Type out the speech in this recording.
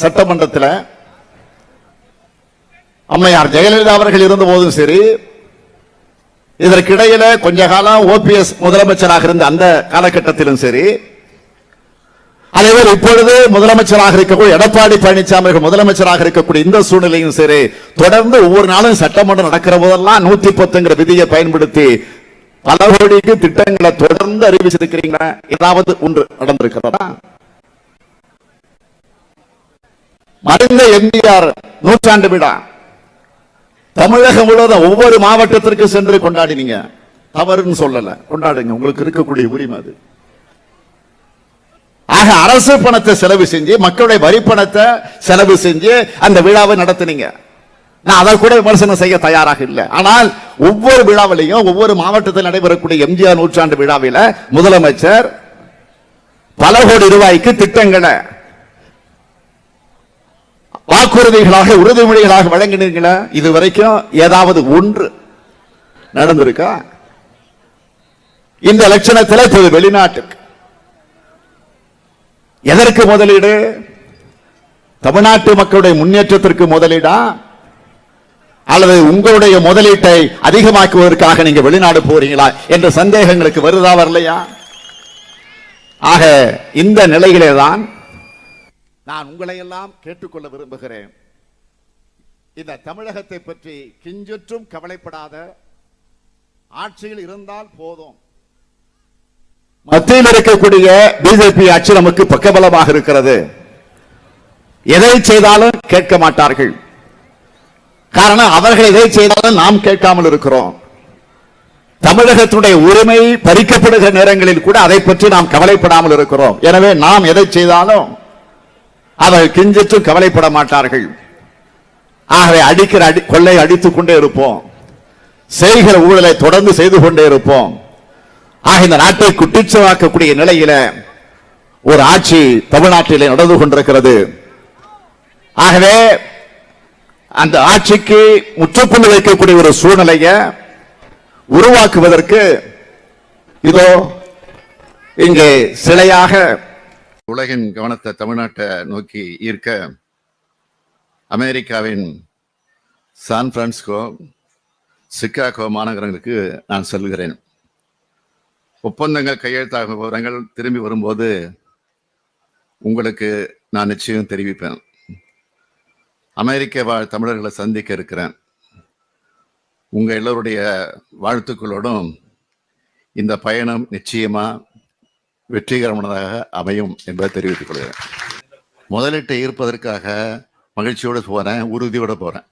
சட்டமன்றத்தில் அம்மையார் ஜெயலலிதா அவர்கள் இருந்த போதும் சரி இதற்கிடையில கொஞ்ச காலம் ஓபிஎஸ் முதலமைச்சராக இருந்த அந்த காலகட்டத்திலும் சரி அதேபோல் இப்பொழுது முதலமைச்சராக இருக்கக்கூடிய எடப்பாடி பழனிசாமி முதலமைச்சராக இருக்கக்கூடிய இந்த சூழ்நிலையும் சரி தொடர்ந்து ஒவ்வொரு நாளும் சட்டமன்றம் நடக்கிற போதெல்லாம் நூத்தி பத்துங்கிற விதியை பயன்படுத்தி பல கோடிக்கு திட்டங்களை தொடர்ந்து அறிவிச்சிருக்கிறீங்களா? ஏதாவது ஒன்று நடந்திருக்கிறதா? மறைந்த எம்ஜிஆர் நூற்றாண்டு விழா. தமிழகம் முழுவதும் ஒவ்வொரு மாவட்டத்திற்கு சென்று கொண்டாடினீங்க. தவறுன்னு சொல்லல. கொண்டாடுங்க. உங்களுக்கு இருக்கக்கூடிய உரிமை அது. ஆக அரசு பணத்தை செலவு செஞ்சு மக்களுடைய வரி பணத்தை செலவு செஞ்சு அந்த விழாவை நடத்துனீங்க. நான் அதை கூட விமர்சனம் செய்ய தயாராக இல்லை. ஆனால் ஒவ்வொரு விழாவிலையும் ஒவ்வொரு மாவட்டத்தில் நடைபெறக்கூடிய எம்ஜிஆர் நூற்றாண்டு விழாவில முதலமைச்சர் பல கோடி ரூபாய்க்கு திட்டங்களை வாக்குறுதிகளாக உறுதிமொழிகளாக வழங்கினீங்களா? இது வரைக்கும் ஏதாவது ஒன்று நடந்திருக்கா? இந்த லட்சணத்தில் இப்போது வெளிநாட்டுக்கு. எதற்கு முதலீடு? தமிழ்நாட்டு மக்களுடைய முன்னேற்றத்திற்கு முதலீடா? அல்லது உங்களுடைய முதலீட்டை அதிகமாக்குவதற்காக நீங்க வெளிநாடு போறீங்களா? என்ற சந்தேகங்களுக்கு வருதா வரலையா? ஆக இந்த நிலையிலே தான் நான் உங்களையெல்லாம் கேட்டுக்கொள்ள விரும்புகிறேன். இந்த தமிழகத்தை பற்றி கிஞ்சற்றும் கவலைப்படாத ஆட்சியில் இருந்தால் போதும். மத்தியில் இருக்கக்கூடிய பிஜேபி ஆட்சி நமக்கு பக்கபலமாக இருக்கிறது. எதை செய்தாலும் கேட்க மாட்டார்கள். காரணம் அவர்கள் எதை செய்தாலும் நாம் கேட்காமல் இருக்கிறோம். தமிழகத்துடைய உரிமை பறிக்கப்படுகிற நேரங்களில் கூட அதை பற்றி நாம் கவலைப்படாமல் இருக்கிறோம். எனவே நாம் எதை செய்தாலும் அவர்கள் கிஞ்சிற்றும் கவலைப்பட மாட்டார்கள். ஆகவே அடிக்கிற அடி கொள்ளை அடித்துக் கொண்டே இருப்போம். செய்கிற ஊழலை தொடர்ந்து செய்து கொண்டே இருப்போம். ஆக இந்த நாட்டை குட்டிச்சவாக்கக்கூடிய நிலையில ஒரு ஆட்சி தமிழ்நாட்டிலே நடந்து கொண்டிருக்கிறது. ஆகவே அந்த ஆட்சிக்கு முற்றுப்புள்ளி வைக்கக்கூடிய ஒரு சூழ்நிலையை உருவாக்குவதற்கு இதோ இங்கே சிலையாக உலகின் கவனத்தை தமிழ்நாட்டை நோக்கி ஈர்க்க அமெரிக்காவின் சான் பிரான்சிஸ்கோ சிக்காகோ மாநகரங்களுக்கு நான் செல்கிறேன். ஒப்பந்தங்கள் கையெழுத்தாகும் விவரங்கள் திரும்பி வரும்போது உங்களுக்கு நான் நிச்சயம் தெரிவிப்பேன். அமெரிக்க வாழ் தமிழர்களை சந்திக்க இருக்கிறேன். உங்கள் எல்லோருடைய வாழ்த்துக்களோடும் இந்த பயணம் நிச்சயமாக வெற்றிகரமானதாக அமையும் என்பதை தெரிவித்துக் கொள்கிறேன். முதலீட்டை ஈர்ப்பதற்காக மகிழ்ச்சியோடு போறேன் உறுதியோடு போறேன்.